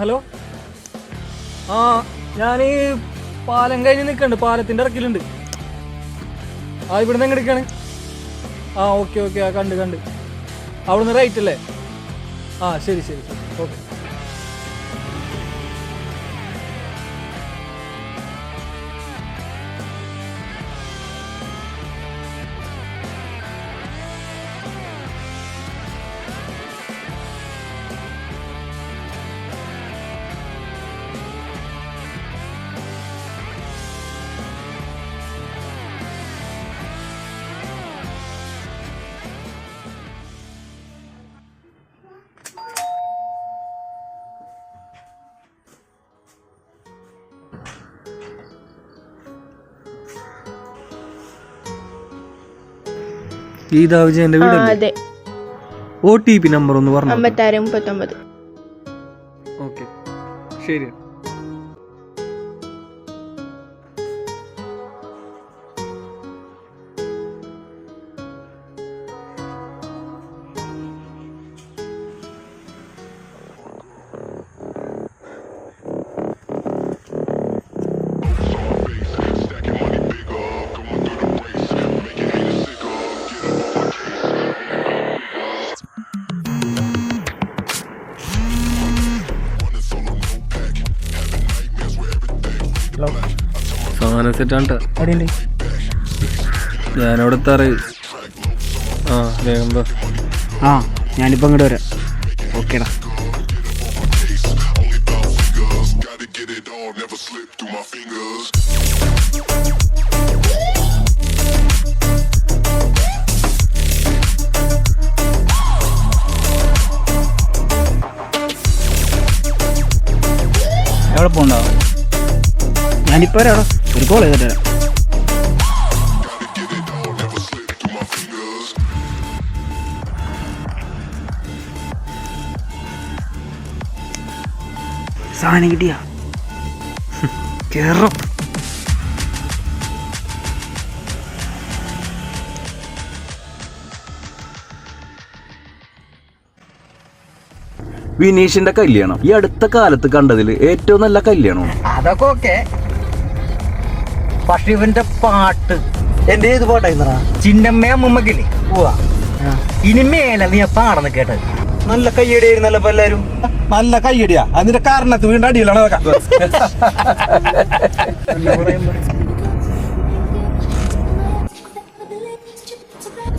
Hello? ആ ഞാൻ ഈ പാലം കഴിഞ്ഞ് നിൽക്കണ്ട് പാലത്തിന്റെ ഇറക്കിലുണ്ട്. ആ ഇവിടുന്ന് എങ്ങനെ എടുക്കാണ് ആ ഓക്കെ ഓക്കെ. ആ കണ്ട് കണ്ട്. അവിടുന്ന് റൈറ്റ് അല്ലേ? ആ ശരി ശരി ശരി. Okay. O T P number ഒന്ന് പറഞ്ഞു. അമ്പത്താറ് മുപ്പത്തൊമ്പത്. ഓക്കെ ശരി. സാധനം സെറ്റാണ് അവിടെയുണ്ട് ഞാനവിടെ എത്താറ് ആ വേഗം. ആ ഞാനിപ്പോൾ അങ്ങോട്ട് വരാം. ഓക്കേടാ. എവിടെ പോകണ്ടോ ഞാനിപ്പോ വരാം ഒരു കോൾ ചെയ്തിട്ട്. വരാം സാധനം കിട്ടിയ? കേറും വിനീഷിന്റെ കല്യാണം ഈ അടുത്ത കാലത്ത് കണ്ടതിൽ ഏറ്റവും നല്ല കല്യാണമാണ്. അതൊക്കെ ഓക്കെ പക്ഷെ ഇവന്റെ പാട്ട്. എന്റെ ഏത് പാട്ടായിരുന്നടാ ചിന്നമ്മ അമ്മമ്മക്കില്ലേ? പോവാ ഇനി മേലെ നീ പാടന്ന് കേട്ടത്? നല്ല കയ്യടിയായിരുന്നല്ലോ എല്ലാരും. നല്ല കയ്യടിയാ. അതിന്റെ കാരണത്ത് വീണ്ടും അടിയിലാണ് അതൊക്കെ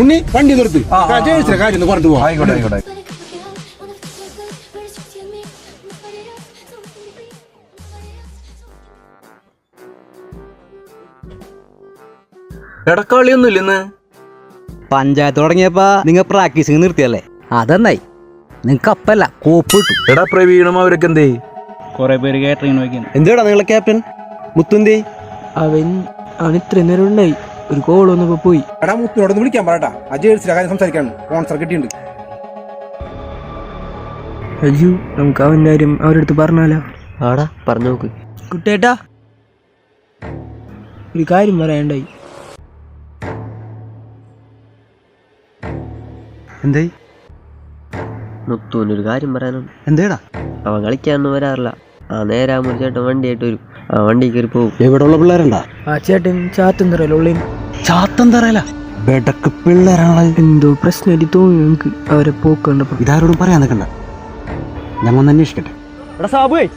ഉണ്ണി വണ്ടി നിർത്തി. കാര്യം പറഞ്ഞു പോവാം. ആയിക്കോട്ടെ ആയിക്കോട്ടെ. എടാ ഇല്ലെന്ന് പഞ്ചായത്ത് തുടങ്ങിയപ്പോ നിങ്ങൾ പ്രാക്ടീസിങ് നിർത്തിയല്ലേ? അതെന്നായി? നിങ്ങക്ക് അപ്പല്ല കോപ്പ് കിട്ടും. എടാ പ്രവീണും അവരൊക്കെ എന്തേ? കുറെ പേര് കാറ്ററിംഗ് നോക്കിയാണ് എന്തുവാടാ നിങ്ങളെ ക്യാപ്റ്റൻ മുത്തുന്തേ അവൻ അവൻ ഇത്രയും നേരം ഉണ്ടായി. ഒരു കോൾ വന്നപ്പോ പോയി. എടാ മുത്തിനോട് ഒന്ന് വിളിക്കാൻ പറയട്ടാ. അജയ് കാര്യം സംസാരിക്കാണ്. സ്പോൺസർ കിട്ടിയിട്ടുണ്ട്. അജു നമുക്ക് അവന്റെ കാര്യം അവരടുത്ത് പറഞ്ഞാലോ? ആടാ പറഞ്ഞു നോക്ക് കുട്ടേട്ടാ ഒരു കാര്യം പറയണ്ടായി എന്തേ? മുത്തൂനൊരു കാര്യം പറയാനുണ്ട്. എന്തേടാ? അവൻ കളിക്കാനൊന്നും വരാറില്ല. ആ നേരെ ആ മുറിച്ചേട്ടൻ വണ്ടിയായിട്ട് വരും. ആ വണ്ടി കയറി പോകും എവിടെ ഉള്ള പിള്ളേരുണ്ടാ? ആ ചേട്ടൻ ചാത്തന്തറയിലുള്ള ചാത്തം തറയല ബെടക്ക് പിള്ളേരാണ്? എന്തോ പ്രശ്നമായിട്ട് തോന്നി നമുക്ക് അവരെ പോക്ക് കണ്ടപ്പോ ഇതാരോടും പറയാൻ നിൽക്കണ്ട. ഞങ്ങൾ ഒന്ന് അന്വേഷിക്കട്ടെ. എടാ സാബുവേ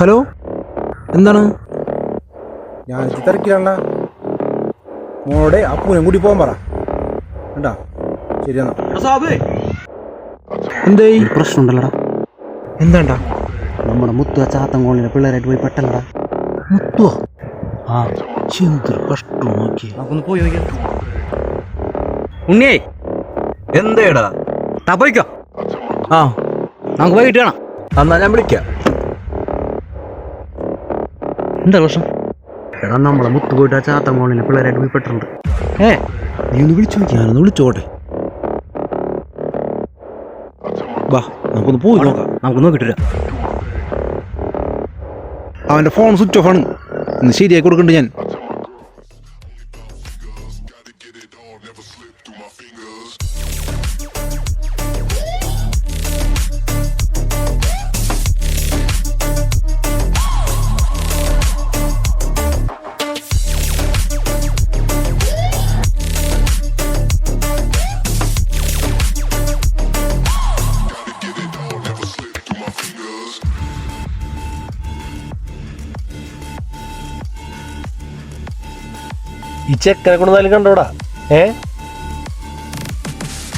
ഹലോ? എന്താണ്? ഞാൻ ഇത് തിരക്കിലാണ മോളോടെ അപ്പൂനും കൂടി പോകാൻ പറ. കണ്ടാ? ശരി എന്നാ എന്തായി ഒരു പ്രശ്നമുണ്ടല്ലോടാ. എന്താണ്ടാ? നമ്മുടെ മുത്തു ചാത്തൻ കോളിലെ പിള്ളേരായിട്ട് പോയി പെട്ടല്ലടാ. മുത്തുവോ? ആ എന്തൊരു കഷ്ടം നോക്കി നമുക്കൊന്ന് പോയി നോക്കിയാ ഉണ്ണിയേ എന്തേടാ? താ പോയിക്കോ. ആ നമുക്ക് പോയി കിട്ടണം എന്നാ ഞാൻ വിളിക്കാം. എന്താ പ്രശ്നം? എടാ നമ്മളെ മുത്തു പോയിട്ട് ആ ചാത്ത മോളിനെ പിള്ളേരായിട്ട് പോയി പെട്ടിട്ടുണ്ട് ഏ നീ ഒന്ന് വിളിച്ചു ഞാനൊന്ന് വിളിച്ചോട്ടെ. വാ നമുക്കൊന്ന് പോയി നോക്കാം. നമുക്ക് നോക്കിട്ടില്ല അവന്റെ അവന്റെ ഫോൺ സ്വിച്ച് ഓഫ് ആണ്. ഇന്ന് ശരിയാക്കി കൊടുക്കണ്ട് ഞാൻ. ചെക്കനെ കൊണ്ടുവന്നാലും കണ്ടോടാ. ഏ?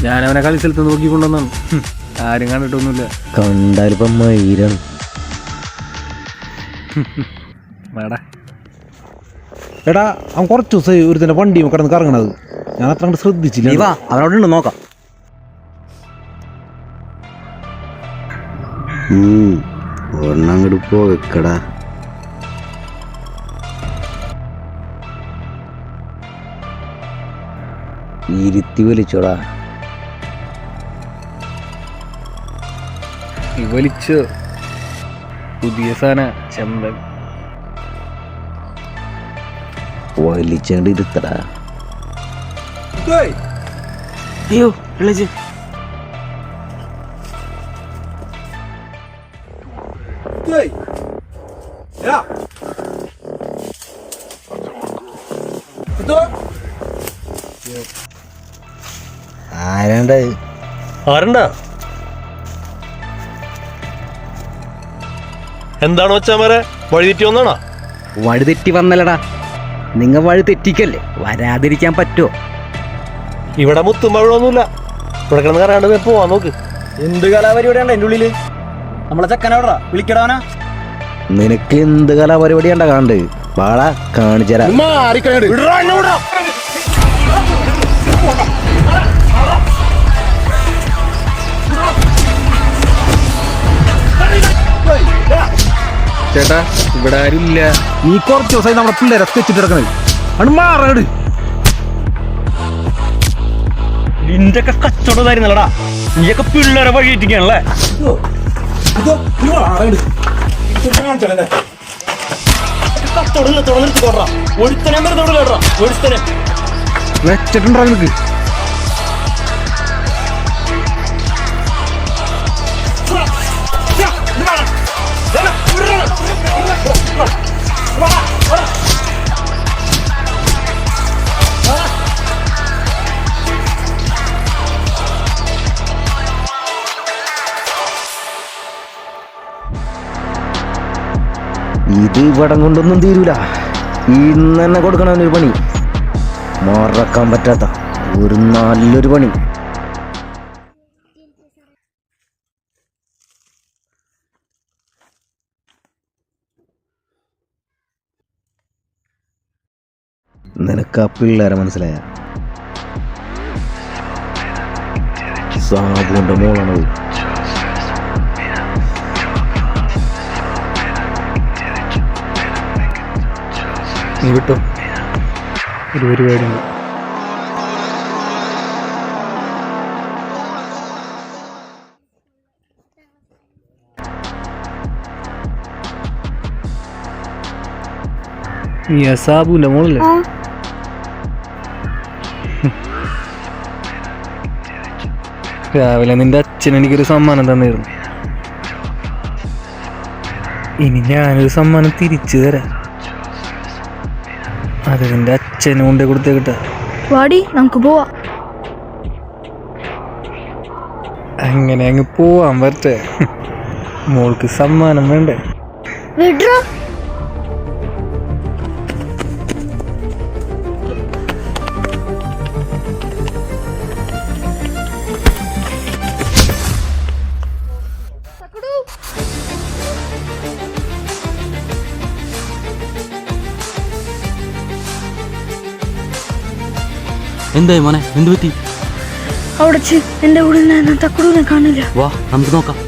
ഞാനവനെ കളി സ്ഥലത്ത് നോക്കി കൊണ്ടുവന്നാണ് ആരും കണ്ടിട്ടൊന്നുമില്ല. കണ്ടാലിപ്പം മയിലാണ് വേടാ. എടാ അവൻ കുറച്ച് ദിവസമായി തന്നെ വണ്ടി കിടന്ന് കറങ്ങണത്. ഞാൻ അത്ര കണ്ട് ശ്രദ്ധിച്ചില്ല. നീ വാ അവനോട് ഉണ്ട് നോക്കാം. ഒന്നങ്ങോട്ട് പോക്കടാ ഇരുത്തി വലിച്ചോടാ. ഈ വലിച്ചു പുതിയ സാധന ചെമ്പൻ. വലിച്ചണ്ട് ഇരുത്തടാ. അയ്യോ വിളിച്ച് ആരാണ്ട് ആരണ്ടാ? എന്താണ് വെച്ചാമാരെ വഴി തെറ്റി വന്നാണോ? വഴി തെറ്റി വന്നല്ലടാ. നിങ്ങൾ വഴി തെറ്റിക്കല്ലേ? വരാതിരിക്കാൻ പറ്റുമോ ഇവിടെ മുത്തും പഴമൊന്നുമില്ല ഇവിടെ കിടന്ന് കറാണ്ട് പോവാ പോവാൻ നോക്ക്. എന്ത് കലാപരിപാടിയാണ് എന്റെ ഉള്ളിൽ? നമ്മളെ ചെക്കനോടാ വിളിക്കടാനാ നിനക്ക് എന്ത് കലാപരിപാടി കണ്ട കാണ്ട് വാള കാണിച്ചരാ മാറിക്കണേ ചേട്ടാ ഇവിടെ ആരും ഇല്ല നീ കുറച്ച് ദിവസമായി നമ്മുടെ പിള്ളേരെ വെച്ചിട്ട് കിടക്കണത്. അണ് മാറങ്ങട് നിന്റെ ഒക്കെ കച്ചവടം തരുന്നല്ലടാ. നീയൊക്കെ പിള്ളേരെ വഴിയിട്ടിരിക്കണല്ലേ കച്ചവടം കച്ചവടം നിർത്തി ഒരുത്തനെ വെറുതെ വിടലടാ ഒരുത്തനെ. വെച്ചിട്ടുണ്ടോ നിനക്ക്. ഇത് ഇവിടം കൊണ്ടൊന്നും തീരൂല. ഇന്ന് തന്നെ കൊടുക്കണം ഒരു പണി. മറക്കാൻ പറ്റാത്ത ഒരു നല്ലൊരു പണി. നിനക്ക് ആ പിള്ളേരെ മനസ്സിലായ? സാബുവിന്റെ മോളാണത് നീ വിട്ടോ? ഒരു പരിപാടിയുണ്ട് നീ ആ മോളല്ലേ? രാവിലെ നിന്റെ അച്ഛൻ എനിക്കൊരു സമ്മാനം തന്നിരുന്നു. ഇനി ഞാനൊരു സമ്മാനം തിരിച്ചു തരാം. അത് നിന്റെ അച്ഛനും കൊണ്ട് കൊടുത്തേക്കിട്ടാ വാടി നമുക്ക് പോവാ. അങ്ങനെ അങ്ങ് പോവാൻ പറ്റേ. മോൾക്ക് സമ്മാനം വേണ്ടേ? വിട്രോ എന്തായി മോനെ? എന്ത് പറ്റി? അവിടെ എന്റെ കൂടെ തക്കുടൂനെ കാണില്ല. വാ നമുക്ക് നോക്കാം.